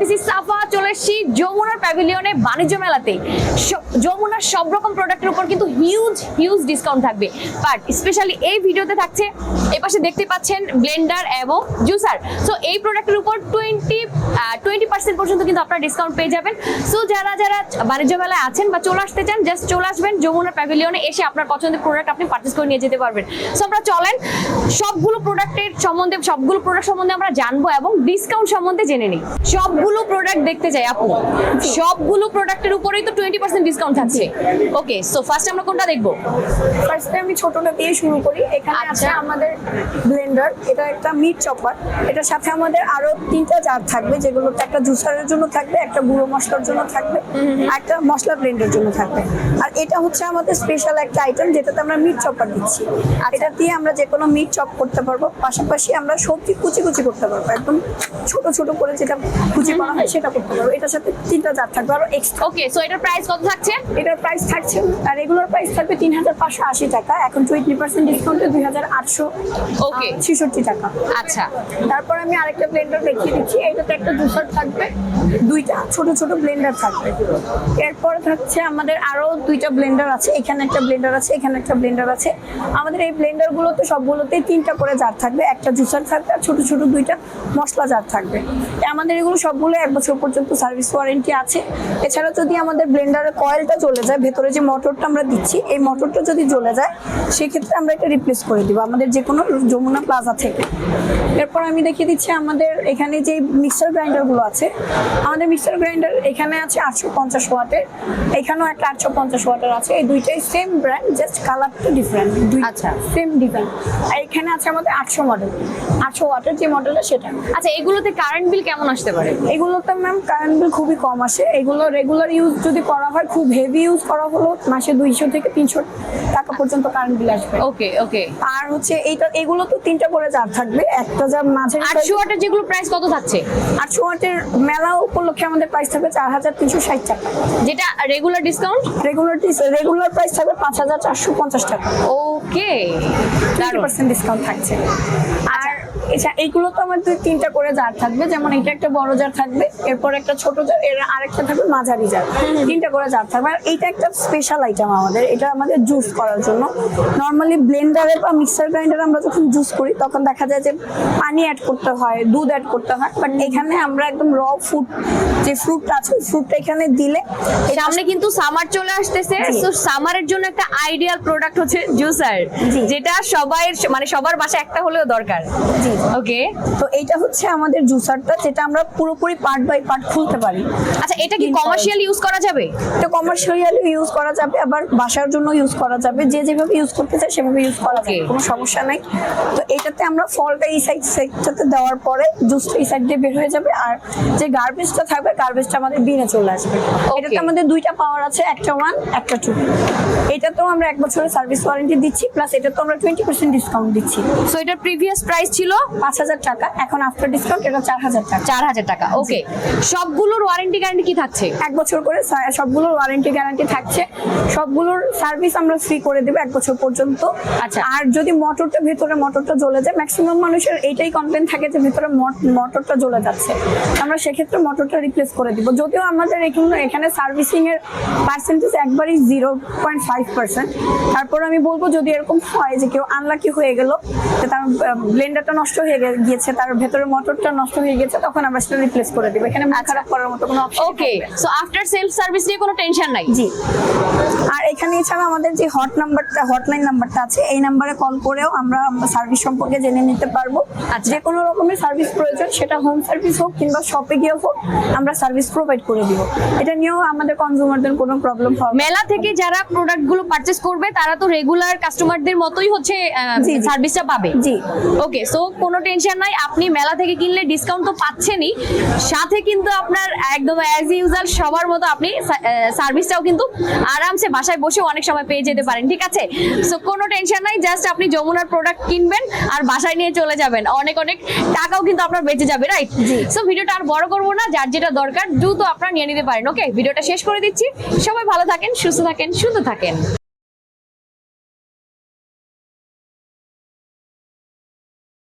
This is সাফা এসেছি যমুনার প্যাভিলিয়নে বাণিজ্য মেলাতে যমুনার সব রকম প্রোডাক্টের উপর কিন্তু হিউজ হিউজ ডিসকাউন্ট থাকবে। বাট স্পেশালি এই ভিডিওতে থাকছে এই পাশে দেখতে পাচ্ছেন ব্লেন্ডার এবং জুসার সো এই প্রোডাক্টের উপর টোয়েন্টি টোয়েন্টি পার্সেন্ট পর্যন্ত কিন্তু আপনারা ডিসকাউন্ট পেয়ে যাবেন। সো যারা যারা বাণিজ্য মেলায় আছেন বা চলে আসতে চান জাস্ট চলে আসবেন যমুনার প্যাভিলিয়নে এসে আপনার পছন্দের প্রোডাক্ট আপনি পারচেস করে নিয়ে যেতে পারবেন। সো আমরা চলেন, সবগুলো প্রোডাক্টের সম্বন্ধে, সবগুলো প্রোডাক্ট সম্বন্ধে আমরা জানব এবং ডিসকাউন্ট সম্বন্ধে জেনে নিই। সবগুলো প্রোডাক্ট দেখতে চাই। আপু সবগুলো প্রোডাক্টের উপরেই তো টোয়েন্টি পার্সেন্ট ডিসকাউন্ট থাকছে। ওকে সো ফার্স্ট আমরা কোনটা দেখব? ফার্স্টে আমি ছোটটা দিয়ে শুরু করি। এখানে আছে আচ্ছা। আমাদের ব্লেন্ডার এটা একটা মিট চপার এটার সাথে আমাদের আরও তিনটা জার থাকবে যেগুলোতে একটা জুসারের জন্য থাকবে একটা গুঁড়ো মশলার জন্য থাকবে আর একটা মশলা ব্লেন্ডের জন্য থাকবে। আর এটা হচ্ছে আমাদের স্পেশাল একটা আইটেম যেটাতে আমরা মিট চপার দিচ্ছি। এটা দিয়ে আমরা যে কোনো মিট চপ করতে পারব। পাশাপাশি আমরা সবজি কুচি কুচি করতে পারব। একদম ছোট ছোট করে যেটা কুচি করা হয় সেটা করতে পারব। এটার সাথে তিনটা জার থাকবে আরও এক্সট্রা ওকে সো এটার প্রাইস কত থাকছে? এটার প্রাইস থাকছে আর রেগুলার প্রাইস থাকবে তিন হাজার পাঁচশো আশি টাকা এখন টোয়েন্টি পার্সেন্ট ডিসকাউন্টে দুই হাজার আটশো Okay. ছেষট্টি টাকা। আচ্ছা। তারপর আমি আরেকটা ব্লেন্ডার দেখিয়ে দিচ্ছি এটাতে একটা জুসার থাকবে দুইটা ছোট ছোট ব্লেন্ডার থাকবে। এরপর থাকছে আমাদের আরও দুইটা ব্লেন্ডার আছে এখানে একটা ব্লেন্ডার আছে এখানে একটা ব্লেন্ডার আছে। আমাদের এই ব্লেন্ডার গুলোতে সবগুলোতে তিনটা করে জার থাকবে একটা জুসার থাকবে আর ছোট ছোট দুইটা মশলা জার থাকবে। আমাদের এগুলো সবগুলো এক বছর পর্যন্ত সার্ভিস ওয়ারেন্টি আছে। এছাড়া যদি আমাদের ব্লেন্ডারের কয়েলটা চলে যায় ভেতরে যে মোটরটা আমরা দিচ্ছি এই মোটরটা যদি জ্বলে যায় সেক্ষেত্রে আমরা এটা রিপ্লেস করে দিব আমাদের যে কোনো যমুনা প্লাজা থেকে। এরপর আমি দেখিয়ে দিচ্ছি আমাদের এখানে যে মিক্সার গ্রাইন্ডারগুলো আছে। আমাদের মিক্সার গ্রাইন্ডার এখানে আছে আটশো পঞ্চাশ ওয়াটের এখানেও একটা আটশো পঞ্চাশ ওয়াটের আছে। এই দুইটাই সেম ব্র্যান্ড জাস্ট কালারটা ডিফারেন্ট আচ্ছা। সেম ডিফারেন্ট আর এখানে আছে আমাদের আটশো মডেল আটশো ওয়াটের যে মডেলটা সেটা। আচ্ছা এগুলোতে কারেন্ট বিল কেমন আসতে পারে? এগুলোতে ম্যাম কারেন্ট বিল খুবই কম আসে। এগুলো রেগুলার ইউজ যদি করা হয় খুব হেভি ইউজ করা হলো মাসে দুইশো থেকে তিনশো টাকা পর্যন্ত কারেন্ট বিল আসবে। ওকে ওকে আর হচ্ছে এইটা এগুলো তো তিনটা করে জার থাকবে। একটা জার মাঝে আটশো ওয়াটের যেগুলো প্রাইস কত থাকছে? আটশো ওয়াটের মেলা উপলক্ষে আমাদের প্রাইস থাকবে চার হাজার তিনশো ষাট টাকা। যেটা regular discount regular regular price থাকবে পাঁচ হাজার চারশো পঞ্চাশ টাকা। ওকে টোয়েন্টি পার্সেন্ট ডিসকাউন্ট থাকছে। এছাড়া এইগুলো তো আমার দুই তিনটা করে জার থাকবে যেমন এটা একটা বড় জার থাকবে এরপর একটা ছোট জার এর আরেকটা থাকবে মাঝারি জার। তিনটা করে জার থাকবে। আর এইটা একটা স্পেশাল আইটেম আমাদের এটা আমাদের জুস করার জন্য। নর্মালি ব্লেন্ডারে বা মিক্সার গ্রাইন্ডারে আমরা যখন জুস করি তখন দেখা যায় যে পানি অ্যাড করতে হয় দুধ অ্যাড করতে হয় বাট এখানে আমরা একদম র ফ্রুট যে ফ্রুটটা আছে ফ্রুটটা এখানে দিলে এটা সামনে কিন্তু সামার চলে আসতেছে। তো সামারের জন্য একটা আইডিয়াল প্রোডাক্ট হচ্ছে জুসার যেটা সবাই মানে সবার বাসা একটা হলেও দরকার। জি। ওকে। তো এইটা হচ্ছে আমাদের জুসারটা যেটা আমরা পুরোপুরি পার্ট বাই পার্ট খুলতে পারি। আচ্ছা এটা কি কমার্শিয়াল ইউজ করা যাবে? এটা কমার্শিয়ালি ইউজ করা যাবে আবার বাসার জন্য ইউজ করা যাবে। যে যেভাবে ইউজ করতে চায় সেভাবে ইউজ করা যাবে কোনো সমস্যা নাই। তো এটাতে আমরা ফলটা এই সাইড সাইডটাতে দেওয়ার পরে জুসটা এই সাইড দিয়ে বের হয়ে যাবে আর যে গার্বেজটা থাকবে গার্বেজটা আমাদের বিনে চলে আসবে। এটাতে আমাদের দুইটা পাওয়ার আছে একটা ওয়ান একটা টু এটাতেও আমরা এক বছরের সার্ভিস ওয়ারেন্টি দিচ্ছি প্লাস এটাতেও আমরা টোয়েন্টি পার্সেন্ট ডিসকাউন্ট দিচ্ছি। সো এটার প্রিভিয়াস প্রাইস ছিল পাঁচ হাজার টাকা। এখন আফটার ডিসকাউন্ট এটা চার হাজার টাকা। চার হাজার টাকা ওকে। সবগুলোর ওয়ারেন্টি গ্যারান্টি কি থাকছে? এক বছর করে সবগুলোর ওয়ারেন্টি গ্যারান্টি থাকছে। সবগুলোর সার্ভিস আমরা ফ্রি করে দেবো এক বছর পর্যন্ত। আচ্ছা। আর যদি মোটরটা ভেতরে মোটরটা জ্বলে যায় ম্যাক্সিমাম মানুষের এইটাই কমপ্লেন থাকে যে ভেতরে মোটরটা জ্বলে যাচ্ছে। আমরা সেক্ষেত্রে মোটরটা রিপ্লেস করে দিব। যদিও আমাদের এখানে এখানে সার্ভিসিং এর পার্সেন্টেজ একবারই জিরো পয়েন্ট ফাইভ পার্সেন্ট তারপর আমি বলব যদি এরকম হয় যে কেউ আনলাকি হয়ে গেল যে তার ব্লেন্ডারটা নষ্ট হয়ে গিয়েছে তার ভেতরে মোটরটা নষ্ট হয়ে গেছে তখন আমরা সেটা রিপ্লেস করে দিব। এখানে খারাপ করার মতো কোনো option okay so after self service নিয়ে কোনো টেনশন নাই? জি। আর এখানে এছাড়া আমাদের যে হট নাম্বারটা হটলাইন নাম্বারটা আছে এই নাম্বারে কল করেও আমরা সার্ভিস সম্পর্কে জেনে নিতে পারব। আচ্ছা। যে কোনো রকমের সার্ভিস প্রয়োজন সেটা হোম সার্ভিস হোক কিংবা শপে গিয়েও হোক আমরা সার্ভিস প্রোভাইড করে দিব। এটা নিয়েও আমাদের কনজিউমারদের কোনো প্রবলেম হবে মেলা থেকে যারা প্রোডাক্টগুলো পারচেস করবে তারা তো রেগুলার কাস্টমারদের মতোই হচ্ছে। সার্ভিসটা পাবে। জি। ওকে সো কোনো টেনশন নাই। আপনি মেলা থেকে কিনলে ডিসকাউন্ট তো পাচ্ছেনই। সাথে কিন্তু আপনার একদম অ্যাজ ইউজাল সবার মতো আপনি সার্ভিসটাও কিন্তু আরামসে বাসায় বসে অনেক সময় পেয়ে যেতে পারেন ঠিক আছে? সো কোনো টেনশন নাই জাস্ট আপনি যমুনার প্রোডাক্ট কিনবেন আর বাসায় নিয়ে চলে যাবেন। অনেক অনেক টাকাও কিন্তু আপনার বেঁচে যাবে রাইট জি। সো ভিডিওটা আর বড় করব না যার যেটা দরকার দ্রুত আপনারা নিয়ে নিতে পারেন ওকে ভিডিওটা শেষ করে দিচ্ছি। সবাই ভালো থাকেন সুস্থ থাকেন সুন্দর থাকেন।